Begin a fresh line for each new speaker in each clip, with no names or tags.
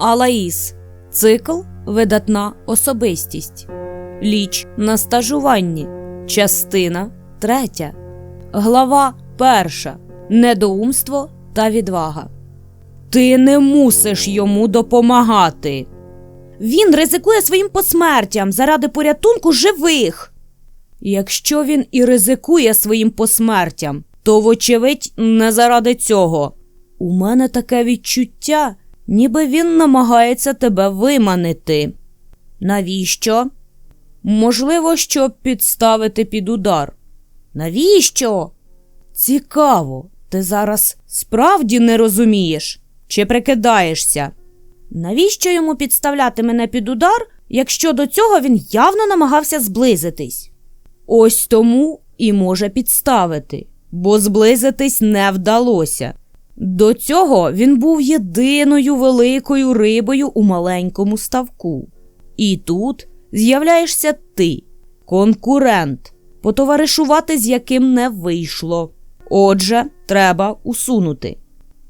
Алаїс. Цикл Видатна особистість. Ліч на стажуванні. Частина третя. Глава перша. Недоумство та відвага. Ти не мусиш йому допомагати. Він ризикує своїм посмертям заради порятунку живих. Якщо він і ризикує своїм посмертям, то, вочевидь, не заради цього. У мене таке відчуття, ніби він намагається тебе виманити. Навіщо? Можливо, щоб підставити під удар. Навіщо? Цікаво, ти зараз справді не розумієш чи прикидаєшся? Навіщо йому підставляти мене під удар, якщо до цього він явно намагався зблизитись? Ось тому і може підставити, бо зблизитись не вдалося. До цього він був єдиною великою рибою у маленькому ставку. І тут з'являєшся ти, конкурент, потоваришувати з яким не вийшло. Отже, треба усунути.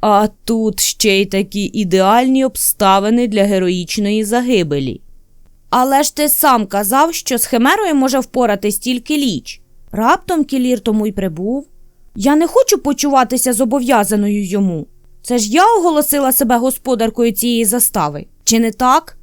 А тут ще й такі ідеальні обставини для героїчної загибелі. Але ж ти сам казав, що з химерою може впоратись тільки ліч. Раптом кілір тому й прибув. Я не хочу почуватися зобов'язаною йому. Це ж я оголосила себе господаркою цієї застави, чи не так?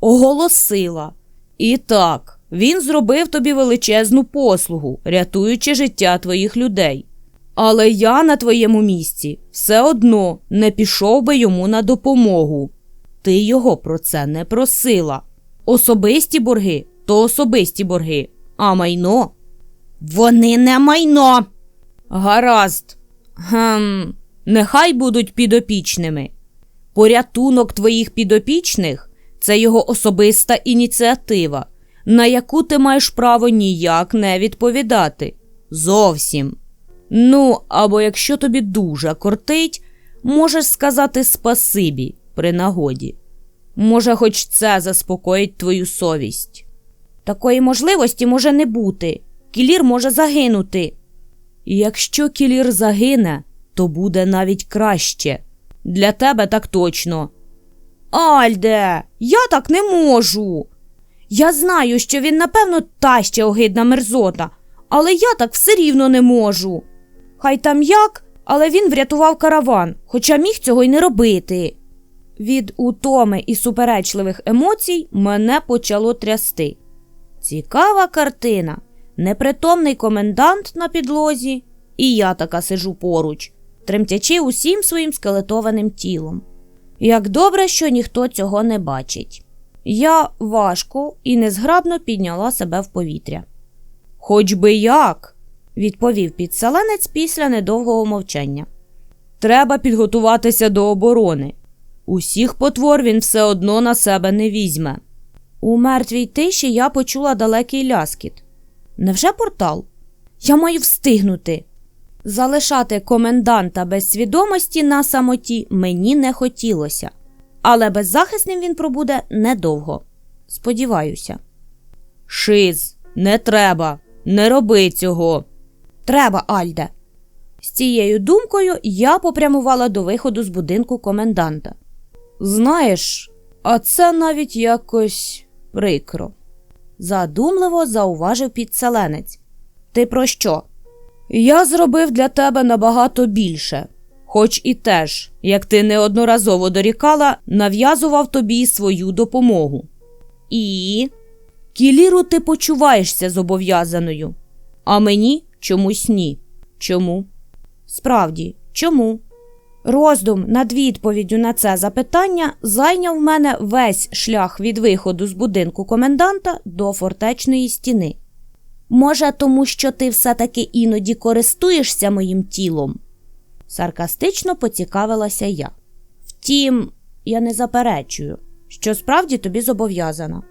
Оголосила. І так, він зробив тобі величезну послугу, рятуючи життя твоїх людей. Але я на твоєму місці все одно не пішов би йому на допомогу. Ти його про це не просила. Особисті борги то особисті борги, а майно. Вони не майно. Гаразд. Гм, нехай будуть підопічними. Порятунок твоїх підопічних це його особиста ініціатива, на яку ти маєш право ніяк не відповідати. Зовсім. Ну, або якщо тобі дуже кортить, можеш сказати спасибі при нагоді. Може, хоч це заспокоїть твою совість. Такої можливості може не бути. Кілір може загинути. Якщо кілір загине, то буде навіть краще. Для тебе так точно. Альде, я так не можу. Я знаю, що він, напевно, та ще огидна мерзота, але я так все рівно не можу. Хай там як, але він врятував караван, хоча міг цього й не робити. Від утоми і суперечливих емоцій мене почало трясти. Цікава картина. Непритомний комендант на підлозі, і я така сижу поруч, тремтячи усім своїм скелетованим тілом. Як добре, що ніхто цього не бачить. Я важко і незграбно підняла себе в повітря. Хоч би як, відповів підселенець після недовгого мовчання. Треба підготуватися до оборони. Усіх потвор він все одно на себе не візьме. У мертвій тиші я почула далекий ляскіт. Невже портал? Я маю встигнути. Залишати коменданта без свідомості на самоті мені не хотілося, але беззахисним він пробуде недовго. Сподіваюся. Шиз, не треба, не роби цього. Треба, Альде. З цією думкою я попрямувала до виходу з будинку коменданта. Знаєш, а це навіть якось прикро. Задумливо зауважив підселенець. Ти про що? Я зробив для тебе набагато більше, хоч і теж, як ти неодноразово дорікала, нав'язував тобі свою допомогу. І кіліру ти почуваєшся зобов'язаною, а мені чомусь ні. Чому? Справді, чому? Роздум над відповіддю на це запитання зайняв мене весь шлях від виходу з будинку коменданта до фортечної стіни. Може, тому що ти все-таки іноді користуєшся моїм тілом? Саркастично поцікавилася я. Втім, я не заперечую, що справді тобі зобов'язана.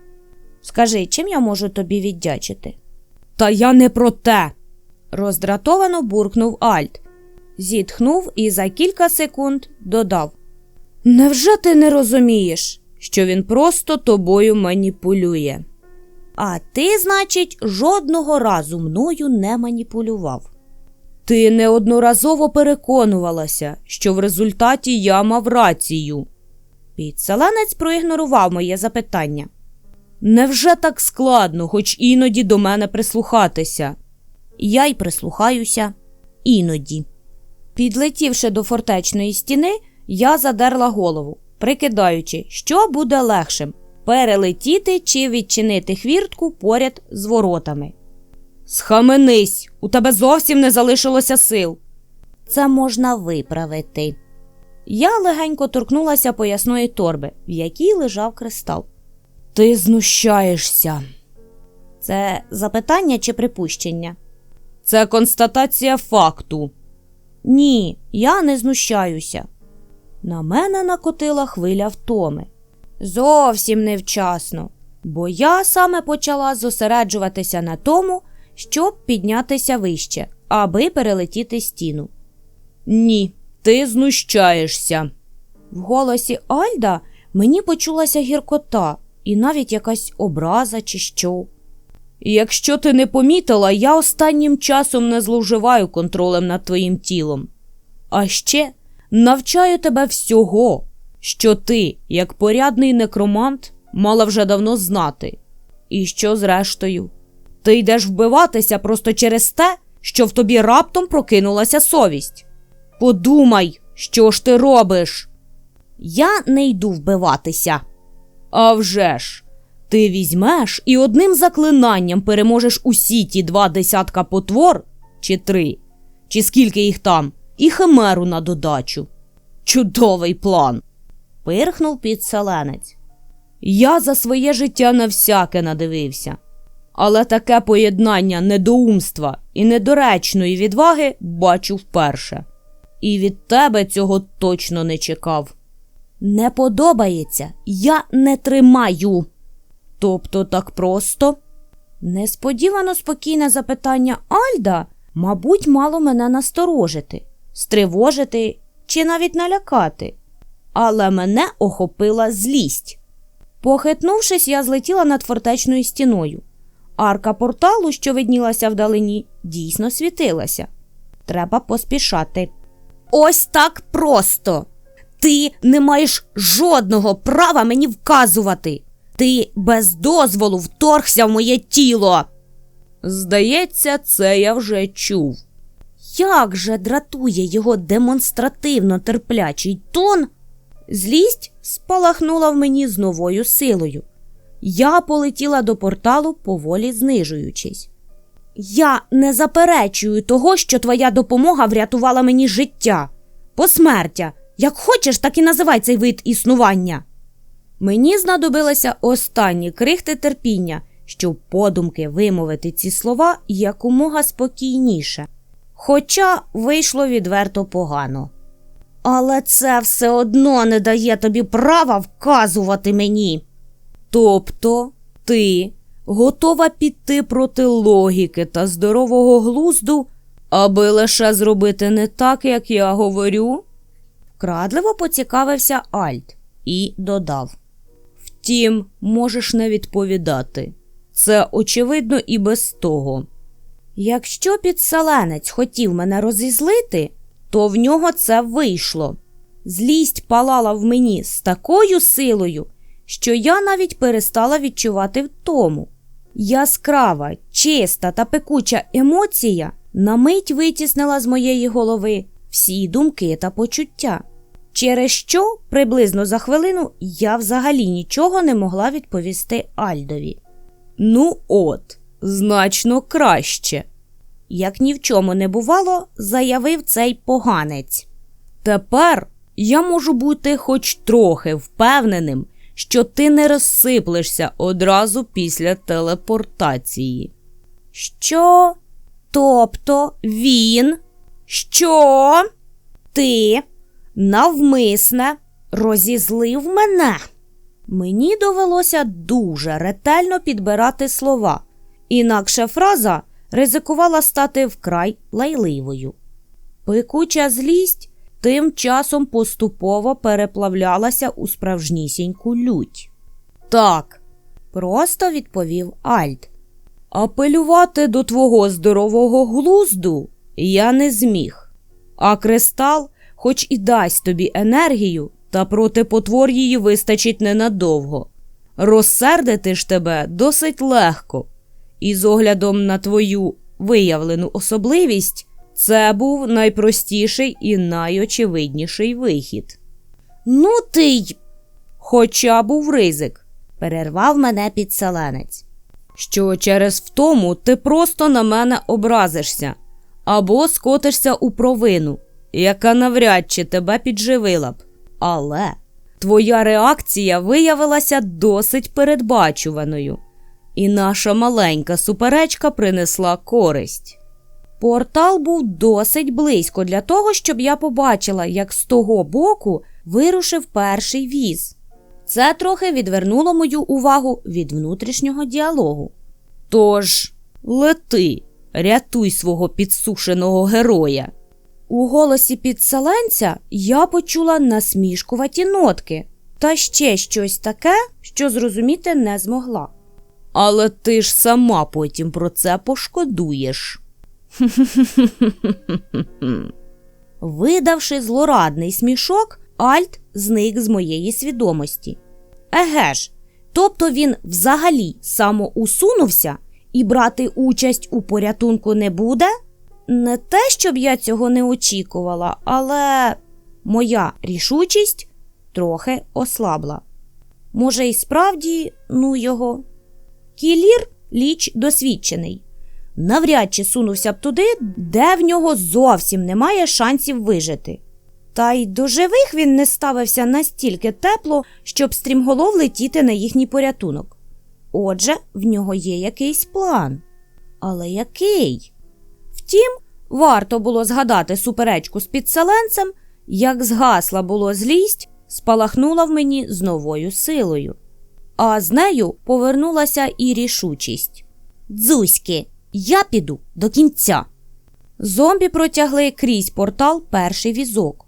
Скажи, чим я можу тобі віддячити? Та я не про те. роздратовано буркнув Альт, зітхнув і за кілька секунд додав: Невже ти не розумієш, що він просто тобою маніпулює? А ти, значить, жодного разу мною не маніпулював. Ти неодноразово переконувалася, що в результаті я мав рацію. Підселенець проігнорував моє запитання. Невже так складно, хоч іноді до мене прислухатися? Я й прислухаюся іноді. Підлетівши до фортечної стіни, я задерла голову, прикидаючи, що буде легшим перелетіти чи відчинити хвіртку поряд з воротами. Схаменись, у тебе зовсім не залишилося сил. Це можна виправити. Я легенько торкнулася поясної торби, в якій лежав кристал. Ти знущаєшся. Це запитання чи припущення? Це констатація факту. Ні, я не знущаюся. На мене накотила хвиля втоми. Зовсім невчасно, бо я саме почала зосереджуватися на тому, щоб піднятися вище, аби перелетіти стіну. Ні, ти знущаєшся. В голосі Альда мені почулася гіркота і навіть якась образа чи що. Якщо ти не помітила, я останнім часом не зловживаю контролем над твоїм тілом. А ще навчаю тебе всього, що ти, як порядний некромант, мала вже давно знати. І що зрештою? Ти йдеш вбиватися просто через те, що в тобі раптом прокинулася совість. Подумай, що ж ти робиш? Я не йду вбиватися. А вже ж, ти візьмеш і одним заклинанням переможеш усі ті два десятка потвор, чи три, чи скільки їх там, і химеру на додачу. Чудовий план. пирхнув підселенець. Я за своє життя на всяке надивився. Але таке поєднання недоумства і недоречної відваги бачу вперше. І від тебе цього точно не чекав. Не подобається, я не тримаю. Тобто так просто? Несподівано спокійне запитання Альда, мабуть, мало мене насторожити, стривожити чи навіть налякати. Але мене охопила злість. Похитнувшись, я злетіла над фортечною стіною. Арка порталу, що виднілася вдалині, дійсно світилася. Треба поспішати. Ось так просто. Ти не маєш жодного права мені вказувати. Ти без дозволу вторгся в моє тіло. Здається, це я вже чув. Як же дратує його демонстративно терплячий тон? Злість спалахнула в мені з новою силою. Я полетіла до порталу, поволі знижуючись. Я не заперечую того, що твоя допомога врятувала мені життя, посмертя. Як хочеш, так і називай цей вид існування. Мені знадобилися останні крихти терпіння, щоб подумки вимовити ці слова якомога спокійніше. Хоча вийшло відверто погано. Але це все одно не дає тобі права вказувати мені. Тобто ти готова піти проти логіки та здорового глузду, аби лише зробити не так, як я говорю? Вкрадливо поцікавився Альт і додав. Втім, можеш не відповідати. Це очевидно і без того. Якщо підселенець хотів мене розізлити, то в нього це вийшло. Злість палала в мені з такою силою, що я навіть перестала відчувати втому. Яскрава, чиста та пекуча емоція на мить витіснила з моєї голови всі думки та почуття, через що приблизно за хвилину я взагалі нічого не могла відповісти Альдові. Ну, от, значно краще. Як ні в чому не бувало, заявив цей поганець. Тепер я можу бути хоч трохи впевненим, що ти не розсиплешся одразу після телепортації. Що? Тобто він? Що? Ти навмисне розізлив мене? Мені довелося дуже ретельно підбирати слова, інакше фраза ризикувала стати вкрай лайливою. Пекуча злість тим часом поступово переплавлялася у справжнісіньку лють. Так, просто відповів Альт. Апелювати до твого здорового глузду я не зміг, а кристал, хоч і дасть тобі енергію, та проти потвор її вистачить ненадовго. Розсердити ж тебе досить легко, і з оглядом на твою виявлену особливість, це був найпростіший і найочевидніший вихід. Ну ти й. Хоча був ризик, перервав мене підселенець. Що через втому ти просто на мене образишся або скотишся у провину, яка навряд чи тебе підживила б. Але твоя реакція виявилася досить передбачуваною, і наша маленька суперечка принесла користь. Портал був досить близько для того, щоб я побачила, як з того боку вирушив перший віз. Це трохи відвернуло мою увагу від внутрішнього діалогу. Тож, лети, рятуй свого підсушеного героя. У голосі підселенця я почула насмішкуваті нотки та ще щось таке, що зрозуміти не змогла. Але ти ж сама потім про це пошкодуєш. Видавши злорадний смішок, Альт зник з моєї свідомості. Еге ж, тобто він взагалі самоусунувся і брати участь у порятунку не буде? Не те, щоб я цього не очікувала, але моя рішучість трохи ослабла. Може, і справді, ну його. Кілір ліч досвідчений. Навряд чи сунувся б туди, де в нього зовсім немає шансів вижити. Та й до живих він не ставився настільки тепло, щоб стрімголов летіти на їхній порятунок. Отже, в нього є якийсь план. Але який? Втім, варто було згадати суперечку з підселенцем, як згасла було злість, спалахнула в мені з новою силою. А з нею повернулася і рішучість. Дзузьки, я піду до кінця. Зомбі протягли крізь портал перший візок.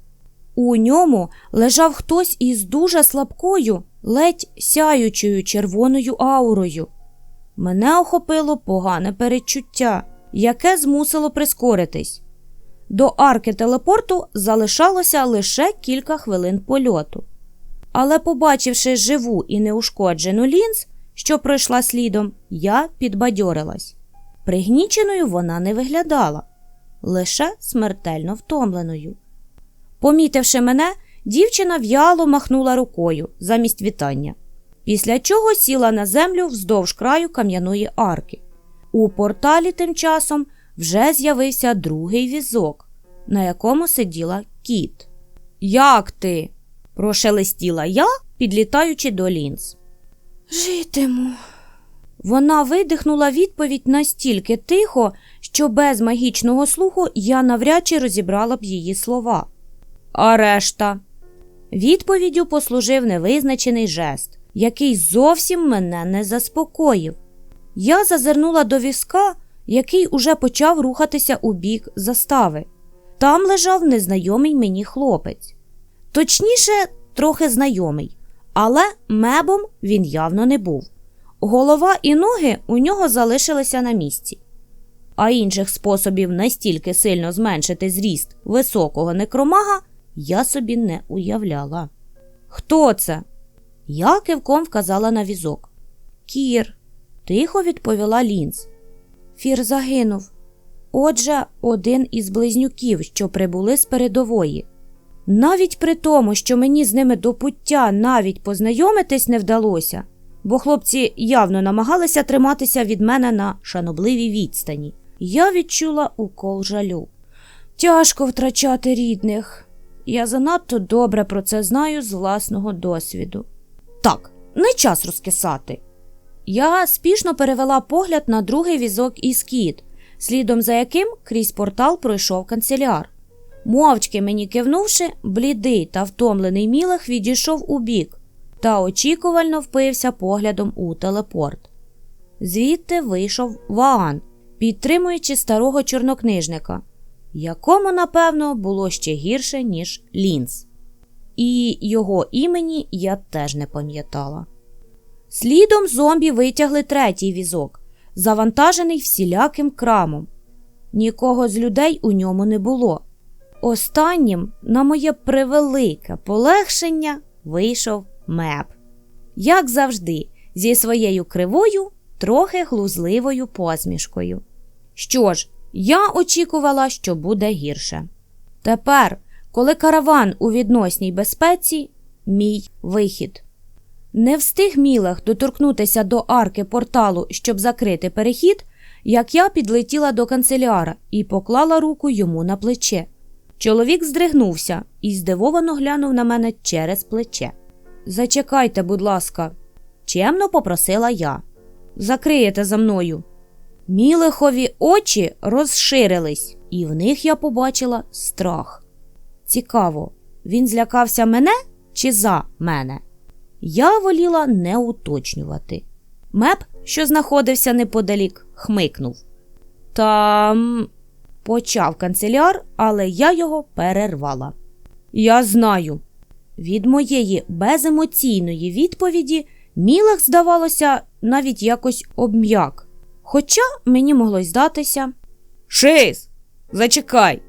У ньому лежав хтось із дуже слабкою, ледь сяючою червоною аурою. Мене охопило погане передчуття, яке змусило прискоритись. До арки телепорту залишалося лише кілька хвилин польоту. Але, побачивши живу і неушкоджену лінз, що пройшла слідом, я підбадьорилась. Пригніченою вона не виглядала, лише смертельно втомленою. Помітивши мене, дівчина в'яло махнула рукою замість вітання, після чого сіла на землю вздовж краю кам'яної арки. У порталі тим часом вже з'явився другий візок, на якому сиділа кіт. Як ти? прошелестіла я, підлітаючи до лінз. Житиму. Вона видихнула відповідь настільки тихо, що без магічного слуху я навряд чи розібрала б її слова. А решта. Відповіддю послужив невизначений жест, який зовсім мене не заспокоїв. Я зазирнула до візка, який уже почав рухатися у бік застави. Там лежав незнайомий мені хлопець. Точніше, трохи знайомий, але мебом він явно не був. Голова і ноги у нього залишилися на місці. А інших способів настільки сильно зменшити зріст високого некромага я собі не уявляла. Хто це? Я кивком вказала на візок. Кір, тихо відповіла Лінз. Фір загинув. Отже, один із близнюків, що прибули з передової. Навіть при тому, що мені з ними до пуття навіть познайомитись не вдалося, бо хлопці явно намагалися триматися від мене на шанобливій відстані, я відчула укол жалю. Тяжко втрачати рідних. Я занадто добре про це знаю з власного досвіду. Так, не час розкисати. Я спішно перевела погляд на другий візок із кіт, слідом за яким крізь портал пройшов канцеляр. Мовчки мені кивнувши, блідий та втомлений мілах відійшов у бік та очікувально впився поглядом у телепорт. Звідти вийшов Ваан, підтримуючи старого чорнокнижника, якому, напевно, було ще гірше, ніж Лінз. І його імені я теж не пам'ятала. Слідом зомбі витягли третій візок, завантажений всіляким крамом. Нікого з людей у ньому не було. останнім, на моє превелике полегшення, вийшов меп. Як завжди, зі своєю кривою, трохи глузливою посмішкою. Що ж, я очікувала, що буде гірше. Тепер, коли караван у відносній безпеці, мій вихід. Не встиг Мілех доторкнутися до арки порталу, щоб закрити перехід, як я підлетіла до канцеляра і поклала руку йому на плече. Чоловік здригнувся і здивовано глянув на мене через плече. Зачекайте, будь ласка, чемно попросила я. Закриєте за мною. Мілехові очі розширились, і в них я побачила страх. Цікаво, він злякався мене чи за мене? Я воліла не уточнювати. Меп, що знаходився неподалік, хмикнув. Там почав канцеляр, але я його перервала. Я знаю. Від моєї беземоційної відповіді Мілех, здавалося, навіть якось обм'як. Хоча мені могло здатися. Шиз, зачекай,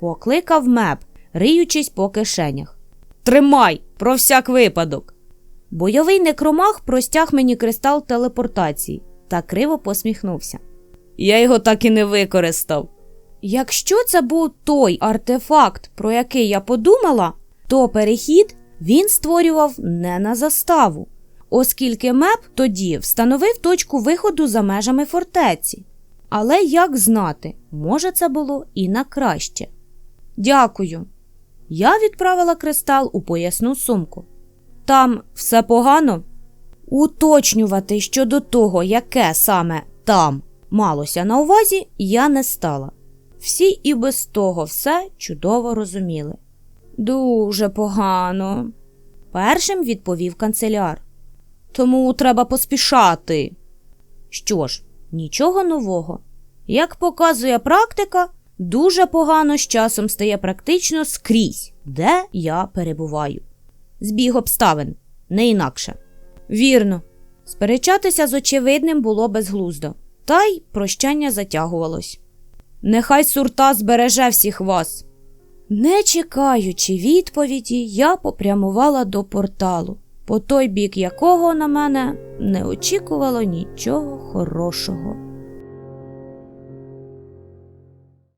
покликав меп, риючись по кишенях. Тримай, про всяк випадок. Бойовий некромах простяг мені кристал телепортації та криво посміхнувся. Я його так і не використав. Якщо це був той артефакт, про який я подумала, то перехід він створював не на заставу, оскільки меп тоді встановив точку виходу за межами фортеці. Але як знати, може, це було і на краще. Дякую. Я відправила кристал у поясну сумку. Там все погано? Уточнювати щодо того, яке саме там малося на увазі, я не стала. Всі і без того все чудово розуміли. Дуже погано, першим відповів канцеляр. Тому треба поспішати. Що ж, нічого нового. Як показує практика, дуже погано з часом стає практично скрізь, де я перебуваю. Збіг обставин, не інакше. Вірно, сперечатися з очевидним було безглуздо, та й прощання затягувалось. Нехай сурта збереже всіх вас. Не чекаючи відповіді, я попрямувала до порталу, по той бік якого на мене не очікувало нічого хорошого.